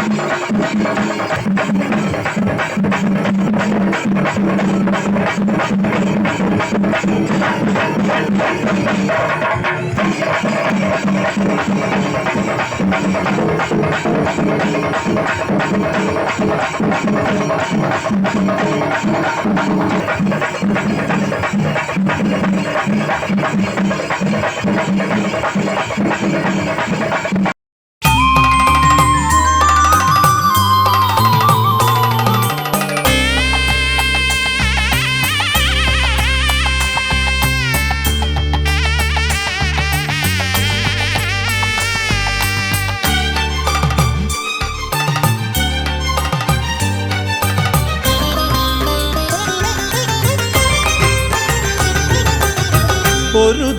Thank you.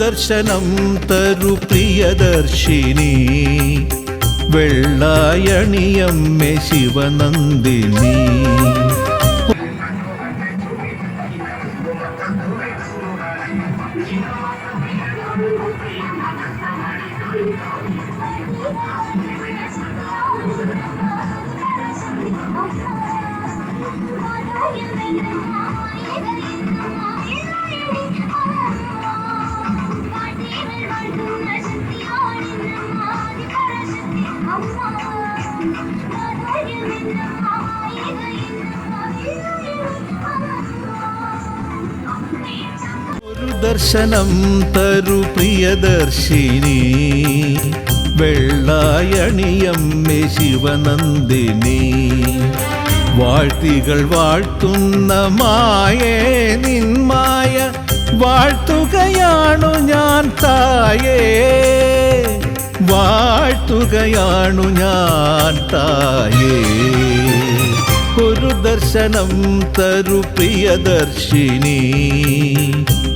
దర్శనం తరు ప్రియదర్శిని వెళ్ళాయణియమ్మె శివనందిని ദർശനം തരു പ്രിയദർശിനി. വെള്ളായണിയം വെള്ളായണിയമ്മേ ശിവനന്ദിനി. വാഴ്ത്തികൾ വാഴ്ത്തുന്ന മായേ നിന്മായ വാഴ്ത്തുകയാണു ഞാൻ തായേ. വാഴ്ത്തുകയാണു ഞാൻ തായേ. നമുക്കൊരു ദർശനം തരു പ്രിയദർശിനി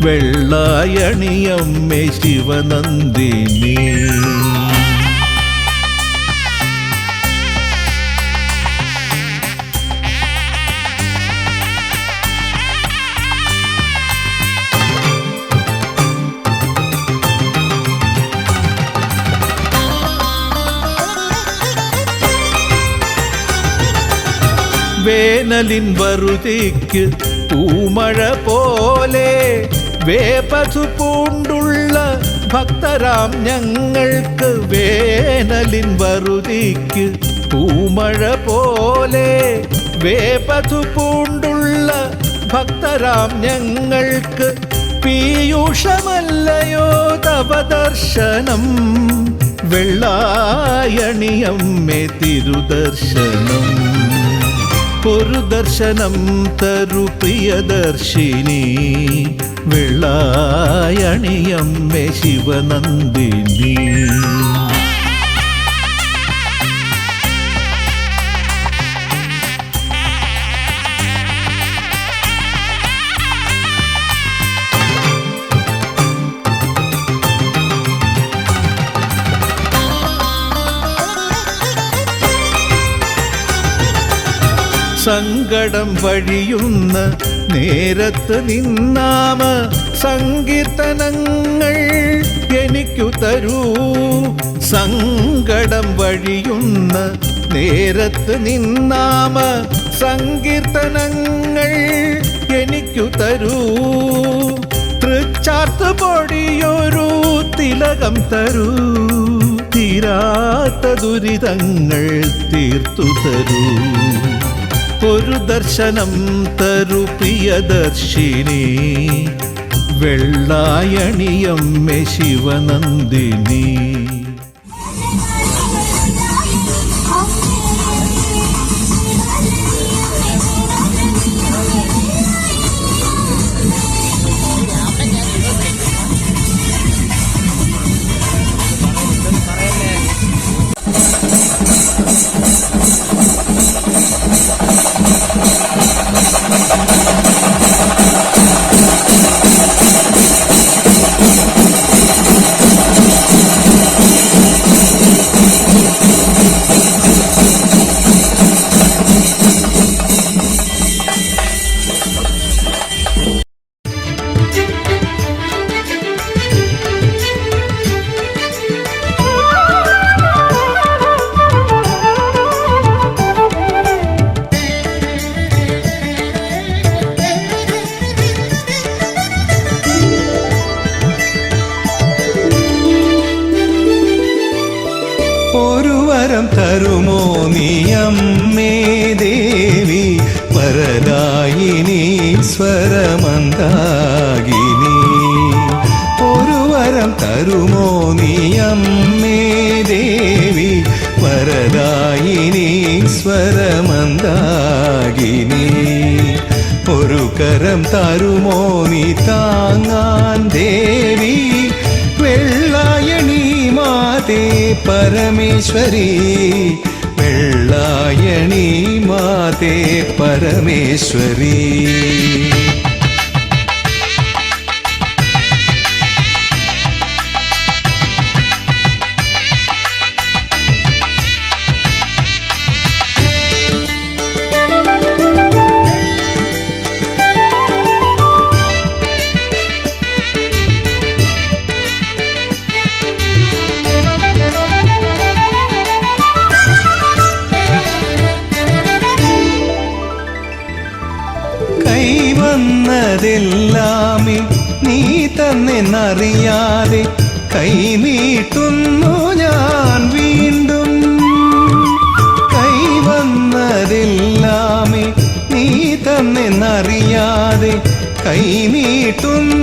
വെള്ളായണിയമ്മേ ശിവനന്ദിനീ. വേനലിൻ വറുതിക്ക് പൂമഴ പോലെ വേപതു പൂണ്ടുള്ള ഭക്തരാം ഞങ്ങൾക്ക് വേനലിൻ വറുതിക്ക് പൂമഴ പോലെ വേപതു പൂണ്ടുള്ള ഭക്തരാം ഞങ്ങൾക്ക് പീയൂഷമല്ലയോ തവദർശനം. വെള്ളായണിയമ്മേ തിരുദർശനം. ഒരു ദർശനം തരു പ്രിയദർശിനി. വെള്ളായണിയമ്മേ ശിവനന്ദിനി. സങ്കടം വഴിയുന്ന നേരത്ത് നിന്നാമ സങ്കീർത്തനങ്ങൾ എനിക്കു തരൂ. സങ്കടം വഴിയുന്ന നേരത്ത് നിന്നാമ സങ്കീർത്തനങ്ങൾ എനിക്കു തരൂ. തൃച്ചാർത്ത് പൊടിയൊരു തിലകം തരൂ. തീരാത്ത ദുരിതങ്ങൾ തീർത്തു തരൂ. ഒരു ദർശനം തരു പ്രിയദർശിനി. വെള്ളായണിയമ്മ ശിവനന്ദിനി. വരം തരുമോ നീ അമ്മേ ദേവി വരദായിനി സ്വരമന്ദാകിനി ഒരു വരം തരുമോ നീ അമ്മേ ദേവി വരദായിനി സ്വരമന്ദാകിനി ഒരു കരം തരുമോ നീ താങ്ങാൻ ദേവി വെള്ളായണി மாதே பரமேஸ்வரி வெள்ளாயணி மாதே பரமேஸ்வரி. കൈവന്നതെല്ലാമേ നീ തന്നെന്നറിയാതെ കൈനീട്ടുന്നു ഞാൻ വീണ്ടും. കൈ വന്നതെല്ലാമേ നീ തന്നെന്നറിയാതെ കൈനീട്ടുന്നു ഞാൻ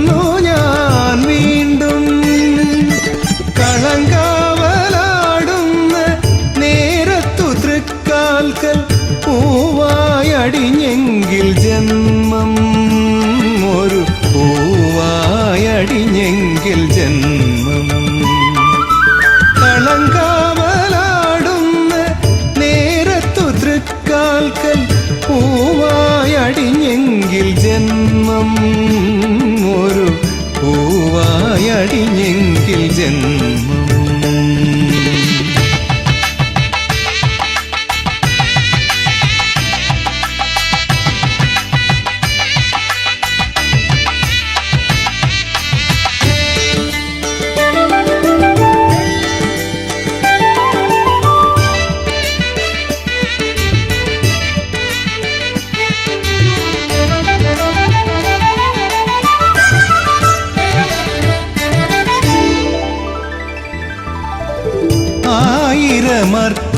ജന്മം ഒരു പൂവായടിഞ്ഞെങ്കിൽ ജന്മം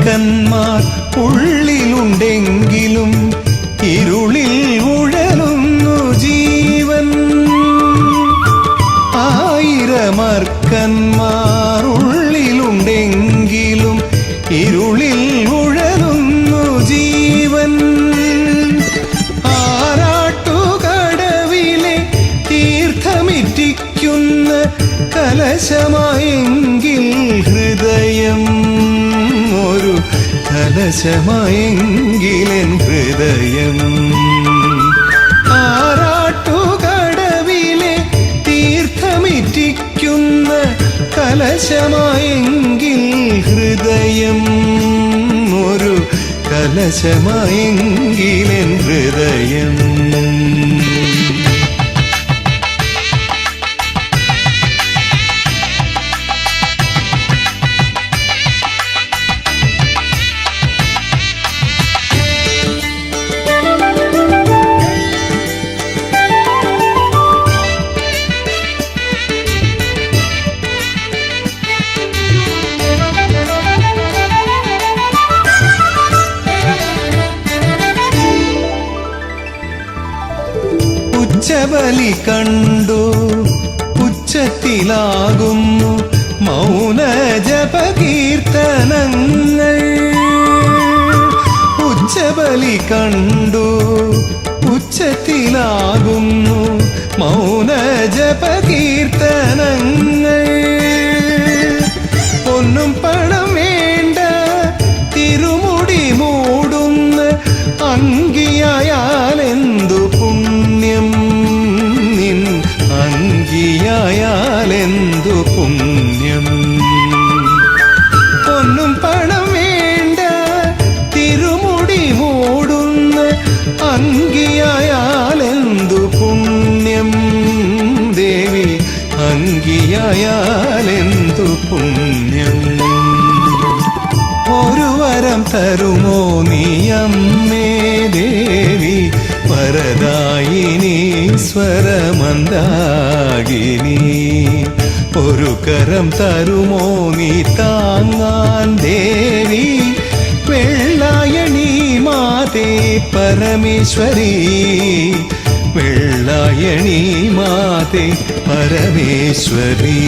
അരിമർക്കന്മാർ ഉള്ളിലുണ്ടെങ്കിലും ഇരുളിൽ ഉഴലുന്നു ജീവൻ. ആയിരമർക്കന്മാർ കലശമായെങ്കിലൻ ഹൃദയം ആറാട്ടുകടവിലെ തീർത്ഥമിറ്റിക്കുന്ന കലശമായെങ്കിൽ ഹൃദയം ഒരു കലശമായെങ്കിലെൻ ഹൃദയം ഉച്ചബലി കണ്ടു ഉച്ചത്തിലാകുന്നു മൗന ജപകീർത്തനങ്ങൾ. ഉച്ചബലി കണ്ടു ഉച്ചത്തിലാകുന്നു മൗന ജപകീർത്തനങ്ങൾ. സ്വരമന്ദാകിനി ഒരു കരം തരുമോ നീ താങ്ങാൻ ദേവി വെള്ളായണി മാതേ പരമേശ്വരി വെള്ളായണി മാതേ പരമേശ്വരി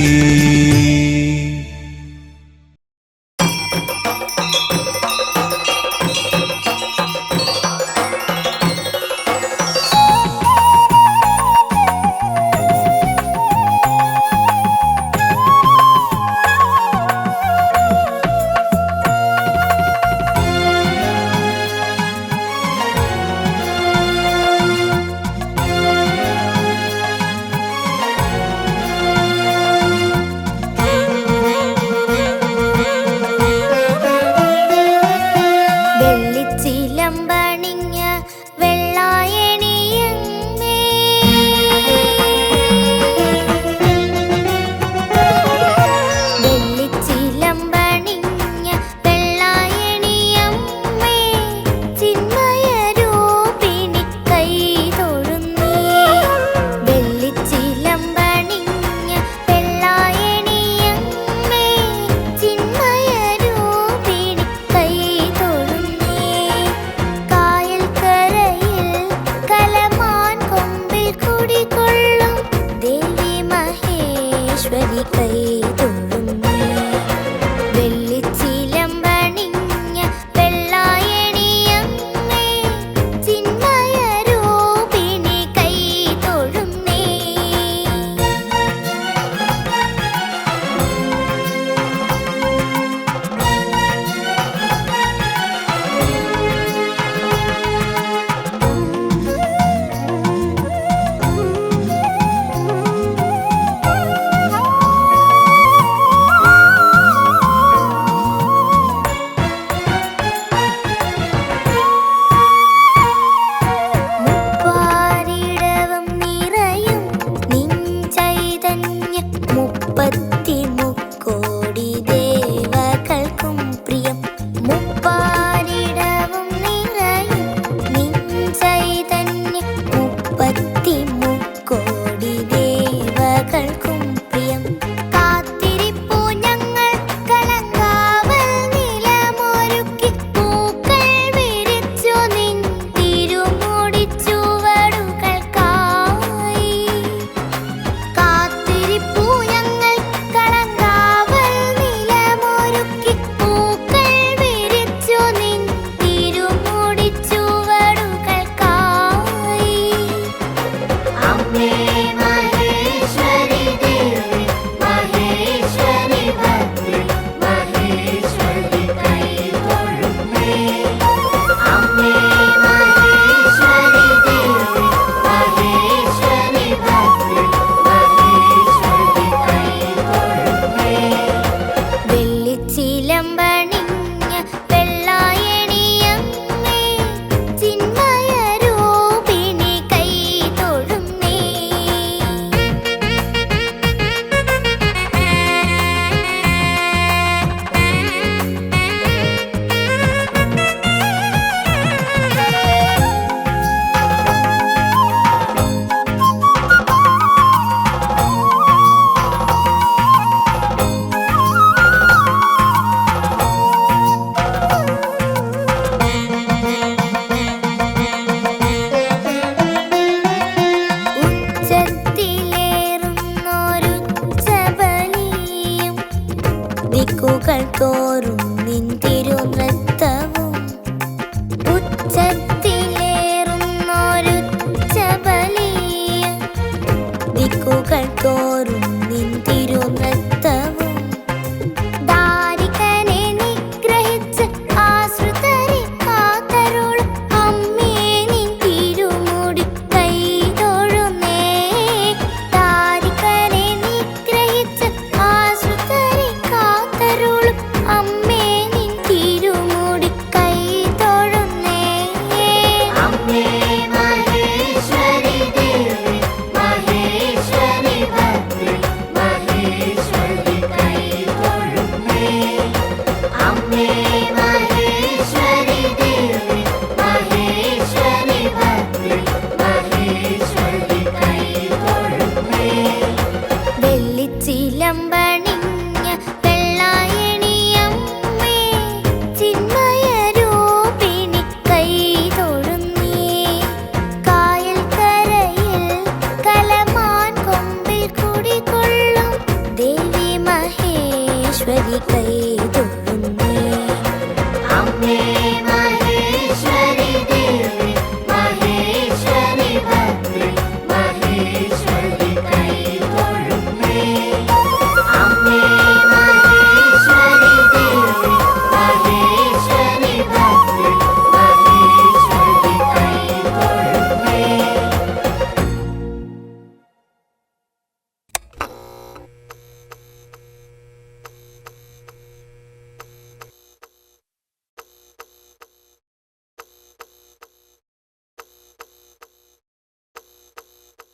Baby. ദിക്കുകൾ തോറും നിൻ തിരുനൃത്തവും ഉച്ചത്തിലേറുന്നൊരുച്ച ബലിയ ദിക്കുകൾ തോറും